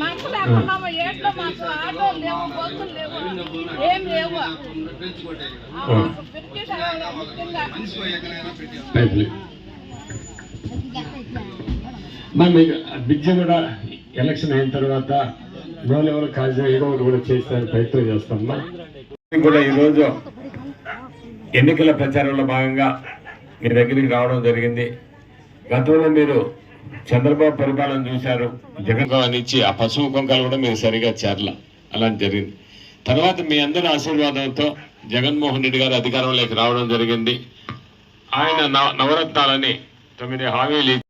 మంచి లేకున్నాము ఏట్లో మాకు ఆటోలు లేవు బస్సులు లేవు ఏం లేవు ఆ, మాకు బ్రిటిష్ వాళ్ళు ముఖ్యంగా పైపులు మరి మీకు కూడా ఎలక్షన్ అయిన తర్వాత నో లెవెల్ కాజ్ ఏదో ఒకటి కూడా చేస్తారని ప్రయత్నం చేస్తామా కూడా ఈరోజు ఎన్నికల ప్రచారంలో భాగంగా మీ దగ్గరికి రావడం జరిగింది. గతంలో మీరు చంద్రబాబు పరిపాలన చూశారు. జగన్ ఇచ్చి ఆ పశువు కొంకాలు కూడా మీరు సరిగా చేరల. అలా జరిగింది. తర్వాత మీ అందరి ఆశీర్వాదంతో జగన్మోహన్ రెడ్డి గారు అధికారంలోకి రావడం జరిగింది. ఆయన నవ- నవరత్నాలని తొమ్మిది హామీలు